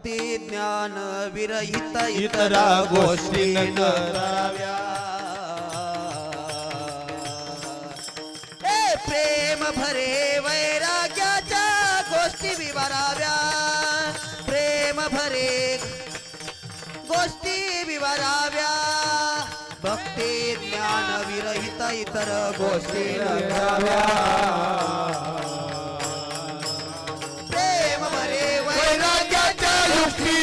भक्ती ज्ञान विरहित इतरा गोष्टी न कराव्या. ए प्रेम भरे वैराग्याच्या गोष्टी विवराव्या. प्रेम भरे गोष्टी विवराव्या. भक्ती ज्ञान विरहित इतर गोष्टी न कराव्या.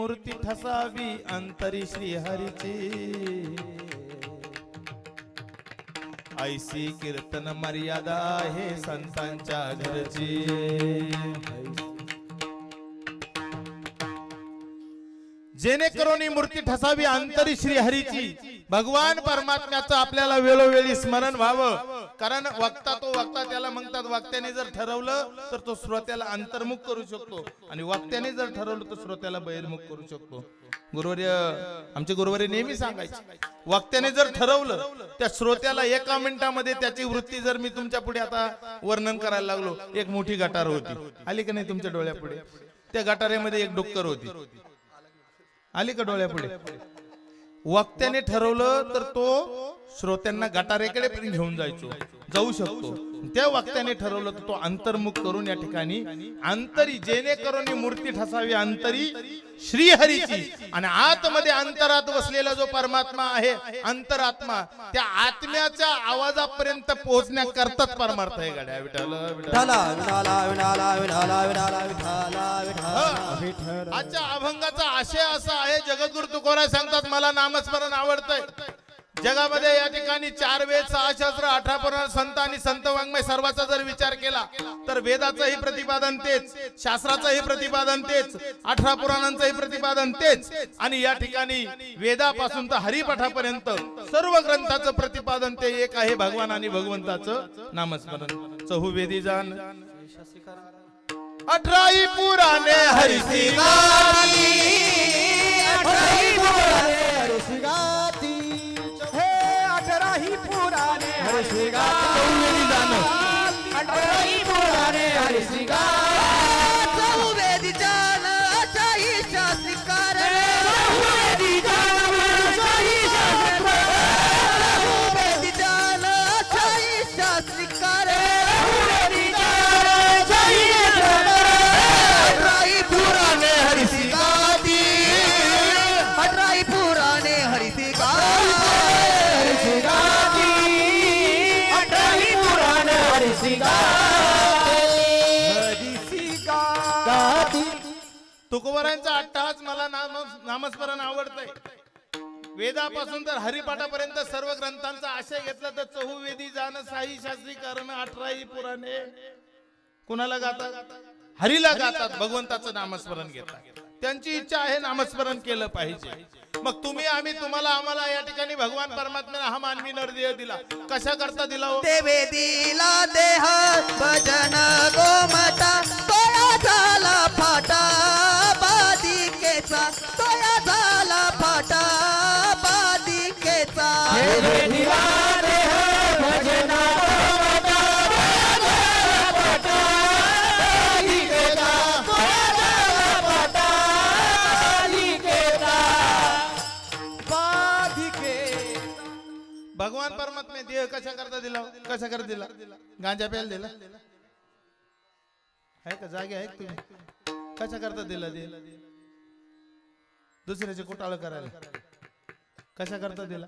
मूर्ती ठसावी अंतरी श्री हरीची ऐसी कीर्तन मर्यादा आहे संतांच्या घरची. जेणेकरून ही मूर्ती ठसावी अंतरी श्री हरीची भगवान परमात्म्याचं आपल्याला वेळोवेळी स्मरण व्हावं. कारण वक्ता तो वक्ता त्याला म्हणतात वक्त्याने जर ठरवलं तर तो श्रोत्याला अंतर्मुख करू शकतो. आणि वक्त्याने जर ठरवलं तर श्रोत्याला बहिर्मुख करू शकतो. गुरुवारी आमचे गुरुवारी नेहमी सांगायचे वक्त्याने जर ठरवलं त्या श्रोत्याला एका मिनिटामध्ये त्याची वृत्ती जर मी तुमच्यापुढे आता वर्णन करायला लागलो एक मोठी गटार होती. आली का नाही तुमच्या डोळ्यापुढे? त्या गटारेमध्ये एक डुक्कर होती. आली का डोळ्यापुढे? वक्त्याने ठरवलं तर तो श्रोत्यांना गटारेकडे पण घेऊन जायचो. जाऊ शकतो. त्या वक्त्याने ठरवलं तर तो अंतर्मुख करून या ठिकाणी अंतरी जेणेकरून मूर्ती ठसावी. अंतरी श्रीहरीची. आणि आतमध्ये अंतरात बसलेला जो परमात्मा आहे अंतरात्मा त्या आत्म्याच्या आवाजापर्यंत पोहोचण्याकरताच परमार्थ आहे गाड्या. विठाला आजच्या अभंगाचा आशय असा आहे जगद्गुरु तुकोराय सांगतात मला नामस्मरण आवडतंय. जगामध्ये या ठिकाणी चार वेद सहाशास्त्र अठरा पुराण संत आणि संत वाङ्मय सर्वाचा जर विचार केला तर वेदाचंही प्रतिपादन तेच शास्त्राचंही प्रतिपादन तेच अठरा पुराणांचंही प्रतिपादन तेच. आणि या ठिकाणी वेदापासून तर हरिपाठापर्यंत सर्व ग्रंथाचं प्रतिपादन ते एक आहे भगवान आणि भगवंताचं नामस्मरण. चहुवेदी जान. अठराही पुराणे हरिसी अठराही तुकोबरांचा अट्टहास मला नाम नामस्मरण आवडतंय. वेदापासून तर हरिपाठापर्यंत सर्व ग्रंथांचा आशय घेतला तर चहुवेदी जाण साई शास्त्री कारण अठराही पुराणे. कुणाला गातात? हरीला गातात. भगवंताचं नामस्मरण घेतात. त्यांची इच्छा आहे नामस्मरण केलं पाहिजे. मग तुम्ही आम्ही तुम्हाला आम्हाला या ठिकाणी भगवान परमात्म्याने हा मानवी नरदेह दिला. कशा करता दिला हो? देवे दिला देह भजन गोमता झाला फाटा. बादिकेचा तोया झाला फाटा बादिकेचा भगवान परमात्मे देह कशा करता दिला? हो? कशा करता दिला? गांजा प्यायला दिला? आहे का? जागे आहे का तुम्ही. कशा करता दिला देह? दुसऱ्याचे कुटाळ करायला? कशा करता दिला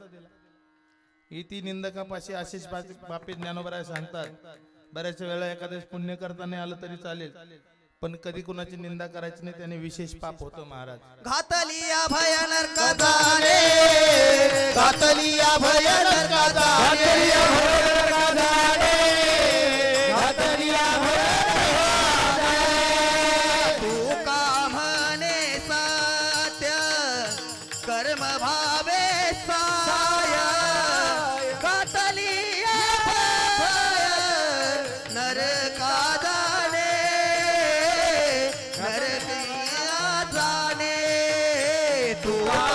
इति निंदकापाशी आशिष बापी ज्ञानोबराय सांगतात. बऱ्याच वेळा एखाद्या पुण्य करता नाही आलं तरी चालेल. पण कधी कुणाची निंदा करायची नाही त्याने विशेष पाप होतं महाराज. घातली या भयानक जाणे घातली या भयनका Wow.